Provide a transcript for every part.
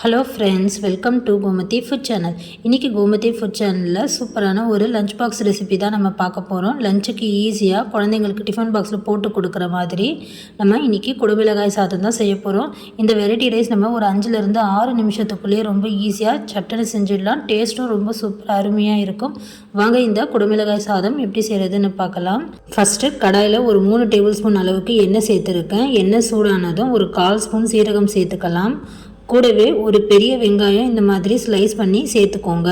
Hello friends welcome to Gomathi food channel இன்றைக்கி Gomathi food சேனலில் சூப்பரான ஒரு லஞ்ச் பாக்ஸ் ரெசிபி தான் நம்ம பார்க்க போகிறோம் லஞ்சுக்கு ஈஸியாக குழந்தைங்களுக்கு டிஃபன் பாக்ஸில் போட்டு கொடுக்குற மாதிரி நம்ம இன்றைக்கி குடுமிளகாய் சாதம் தான் செய்ய போகிறோம் இந்த வெரைட்டி ரைஸ் நம்ம ஒரு அஞ்சுலேருந்து ஆறு நிமிஷத்துக்குள்ளேயே ரொம்ப ஈஸியாக சட்டனை செஞ்சிடலாம். டேஸ்ட்டும் ரொம்ப சூப்பர் அருமையாக இருக்கும். வாங்க இந்த குடமிளகாய் சாதம் எப்படி செய்கிறதுன்னு பார்க்கலாம். ஃபஸ்ட்டு கடாயில் ஒரு மூணு டேபிள் ஸ்பூன் அளவுக்கு எண்ணெய் சேர்த்துருக்கேன். எண்ணெய் சூடானதும் ஒரு கால் ஸ்பூன் சீரகம் சேர்த்துக்கலாம். கூடவே ஒரு பெரிய வெங்காயம் இந்த மாதிரி ஸ்லைஸ் பண்ணி சேர்த்துக்கோங்க.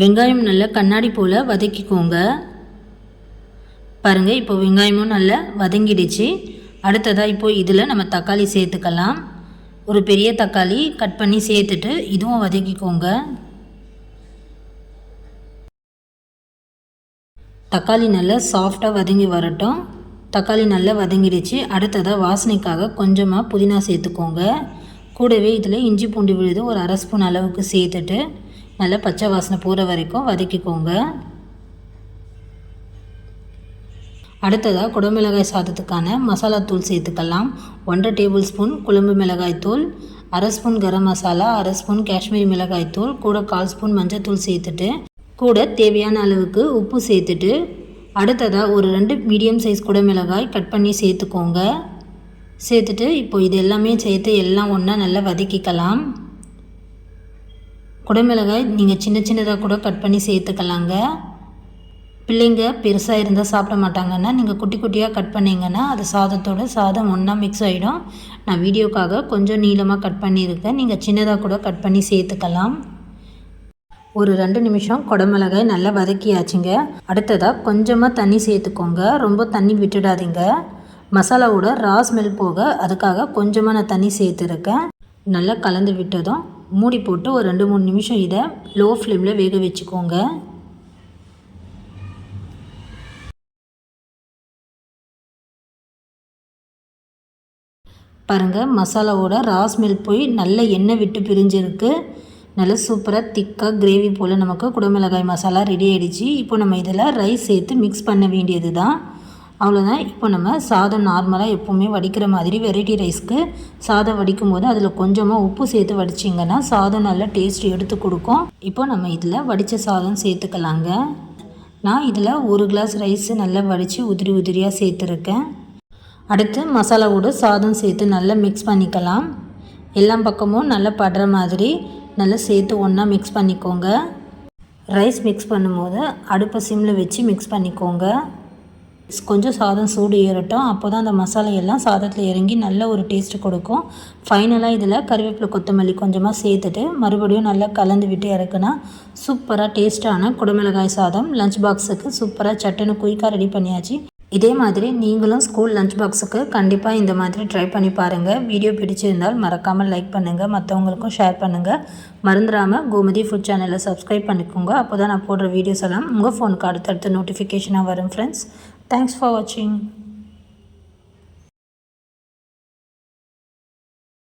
வெங்காயம் நல்லா கண்ணாடி போல் வதக்கிக்கோங்க. பாருங்கள் இப்போ வெங்காயமும் நல்லா வதங்கிடுச்சு. அடுத்ததாக இப்போ இதில் நம்ம தக்காளி சேர்த்துக்கலாம். ஒரு பெரிய தக்காளி கட் பண்ணி சேர்த்துட்டு இதுவும் வதக்கிக்கோங்க. தக்காளி நல்லா சாஃப்டாக வதங்கி வரட்டும். தக்காளி நல்லா வதங்கிடுச்சு. அடுத்ததாக வாசனைக்காக கொஞ்சமாக புதினா சேர்த்துக்கோங்க. கூடவே இதில் இஞ்சி பூண்டு விழுது ஒரு அரை ஸ்பூன் அளவுக்கு சேர்த்துட்டு நல்லா பச்சை வாசனை போகிற வரைக்கும் வதக்கிக்கோங்க. அடுத்ததாக குடமிளகாய் சாதத்துக்கான மசாலா தூள் சேர்த்துக்கலாம். ஒன்றரை டேபிள் ஸ்பூன் குழம்பு மிளகாய் தூள் அரை ஸ்பூன் கரம் மசாலா அரை ஸ்பூன் காஷ்மீரி மிளகாய் தூள் கூட கால் ஸ்பூன் மஞ்சள் தூள் சேர்த்துட்டு கூட தேவையான அளவுக்கு உப்பு சேர்த்துட்டு அடுத்ததாக ஒரு ரெண்டு மீடியம் சைஸ் கூட மிளகாய் கட் பண்ணி சேர்த்துக்கோங்க. சேர்த்துட்டு இப்போ இது எல்லாமே சேர்த்து எல்லாம் ஒன்றா நல்லா வதக்கிக்கலாம். குடமிளகாய் நீங்கள் சின்ன சின்னதாக கூட கட் பண்ணி சேர்த்துக்கலாங்க. பிள்ளைங்க பெருசாக இருந்தால் சாப்பிட மாட்டாங்கன்னா நீங்கள் குட்டி குட்டியாக கட் பண்ணிங்கன்னா அது சாதத்தோட சாதம் ஒன்றா மிக்ஸ் ஆகிடும் நான் வீடியோக்காக கொஞ்சம் நீளமாக கட் பண்ணியிருக்கேன். நீங்கள் சின்னதாக கூட கட் பண்ணி சேர்த்துக்கலாம். ஒரு ரெண்டு நிமிஷம் குடமிளகாய் நல்லா வதக்கியாச்சுங்க. அடுத்ததாக கொஞ்சமாக தண்ணி சேர்த்துக்கோங்க. ரொம்ப தண்ணி விட்டுடாதீங்க. மசாலாவோட ரா ஸ்மெல் போக அதுக்காக கொஞ்சமாக நான் தண்ணி சேர்த்துருக்கேன். நல்லா கலந்து விட்டதும் மூடி போட்டு ஒரு ரெண்டு மூணு நிமிஷம் இதை லோ ஃப்ளேமில் வேக வச்சுக்கோங்க. பாருங்கள் மசாலாவோட ரா ஸ்மெல் போய் நல்ல எண்ணெய் விட்டு பிரிஞ்சிருக்கு. நல்லா சூப்பராக திக்காக கிரேவி போல் நமக்கு குடமிளகாய் மசாலா ரெடி ஆகிடுச்சு இப்போ நம்ம இதில் ரைஸ் சேர்த்து மிக்ஸ் பண்ண வேண்டியது தான் அவ்வளோதான் இப்போ நம்ம சாதம் நார்மலாக எப்போவுமே வடிக்கிற மாதிரி வெரைட்டி ரைஸ்க்கு சாதம் வடிக்கும் போது அதில் கொஞ்சமாக உப்பு சேர்த்து வடிச்சிங்கன்னா சாதம் நல்லா டேஸ்ட் எடுத்து கொடுக்கும். இப்போ நம்ம இதில் வடித்த சாதம் சேர்த்துக்கலாங்க. நான் இதில் ஒரு கிளாஸ் ரைஸ் நல்லா வடித்து உதிரி உதிரியாக சேர்த்துருக்கேன். அடுத்து மசாலாவோட சாதம் சேர்த்து நல்லா மிக்ஸ் பண்ணிக்கலாம். எல்லா பக்கமும் நல்லா படுற மாதிரி நல்லா சேர்த்து ஒன்றா மிக்ஸ் பண்ணிக்கோங்க. ரைஸ் மிக்ஸ் பண்ணும்போது அடுப்பை சிம்மில் வச்சு மிக்ஸ் பண்ணிக்கோங்க. கொஞ்சம் சாதம் சூடு ஏறட்டும். அப்போ தான் அந்த மசாலா எல்லாம் சாதத்தில் இறங்கி நல்ல ஒரு டேஸ்ட்டு கொடுக்கும். ஃபைனலாக இதில் கருவேப்பிலை கொத்தமல்லி கொஞ்சமாக சேர்த்துட்டு மறுபடியும் நல்லா கலந்து விட்டு இறக்குனா சூப்பராக டேஸ்ட்டான குடமிளகாய் சாதம் லஞ்ச் பாக்ஸுக்கு சூப்பராக சட்டுன்னு குயிக்காக ரெடி பண்ணியாச்சு. இதே மாதிரி நீங்களும் ஸ்கூல் லஞ்ச் பாக்ஸுக்கு கண்டிப்பாக இந்த மாதிரி ட்ரை பண்ணி பாருங்கள் வீடியோ பிடிச்சிருந்தால் மறக்காமல் லைக் பண்ணுங்கள் மற்றவங்களுக்கும் ஷேர் பண்ணுங்கள் மறந்துடாமல் கோமதி ஃபுட் சேனலை சப்ஸ்கிரைப் பண்ணிக்கோங்க. அப்போ தான் நான் போடுற வீடியோஸ் எல்லாம் உங்கள் ஃபோனுக்கு அடுத்தடுத்து நோட்டிஃபிகேஷனாக வரும் ஃப்ரெண்ட்ஸ் தேங்க்ஸ் ஃபார் வாட்சிங்